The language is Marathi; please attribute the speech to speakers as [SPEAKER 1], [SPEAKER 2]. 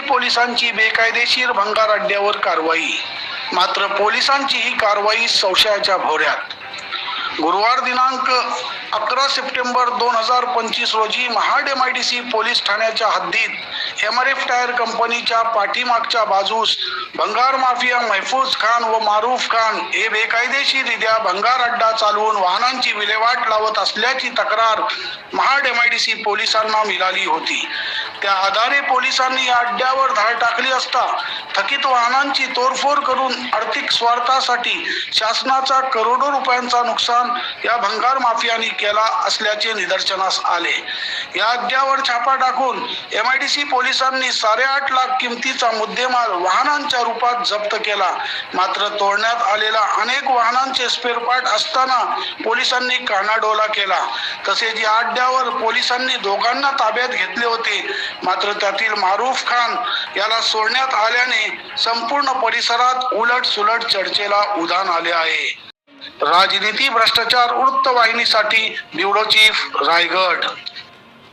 [SPEAKER 1] पोलिसांची बेकायदेशीर भंगार अड्ड्यावर कारवाई. मात्र पोलिसांची ही कारवाई संशयाच्या भोवऱ्यात. गुरुवार दिनांक अकरा सप्टेंबर दोन हजार पंचवीस रोजी Mahad M I D C police ठाण्याच्या हद्दीत एम आर एफ टायर कंपनीच्या पाठीमागच्या बाजूस भंगार माफिया महफूज खान व मारूफ खान हे बेकायदेशीररित्या भंगार अड्डा चालवून वाहनांची विल्हेवाट लावत असल्याची तक्रार Mahad M I D C पोलिसांना मिळाली होती. त्या आधारे पोलिसांनी या अड्ड्यावर धाड टाकली असता थकीत वाहनांची तोडफोड करून आर्थिक स्वार्थासाठी शासनाचा करोडो रुपयांचा नुकसान या भंगार माफियांनी केला असल्याचे निदर्शनास आले. या अड्ड्यावर छापा टाकून एम आय डी सी पोलिसांनी साडेआठ लाख किमतीचा मुद्देमाल वाहनांच्या रूपात जप्त केला. मात्र तोडण्यात आलेला अनेक वाहनांचे स्पेअरपार्ट असताना पोलिसांनी कानाडोला केला. तसेच या अड्ड्यावर पोलिसांनी दोघांना ताब्यात घेतले होते. मात्र त्यातील मारूफ खान याला सोडण्यात आल्याने संपूर्ण परिसरात उलट सुलट चर्चेला उधाण आले आहे. राजनीती भ्रष्टाचार वृत्तवाहिनीसाठी ब्युरो चीफ रायगड.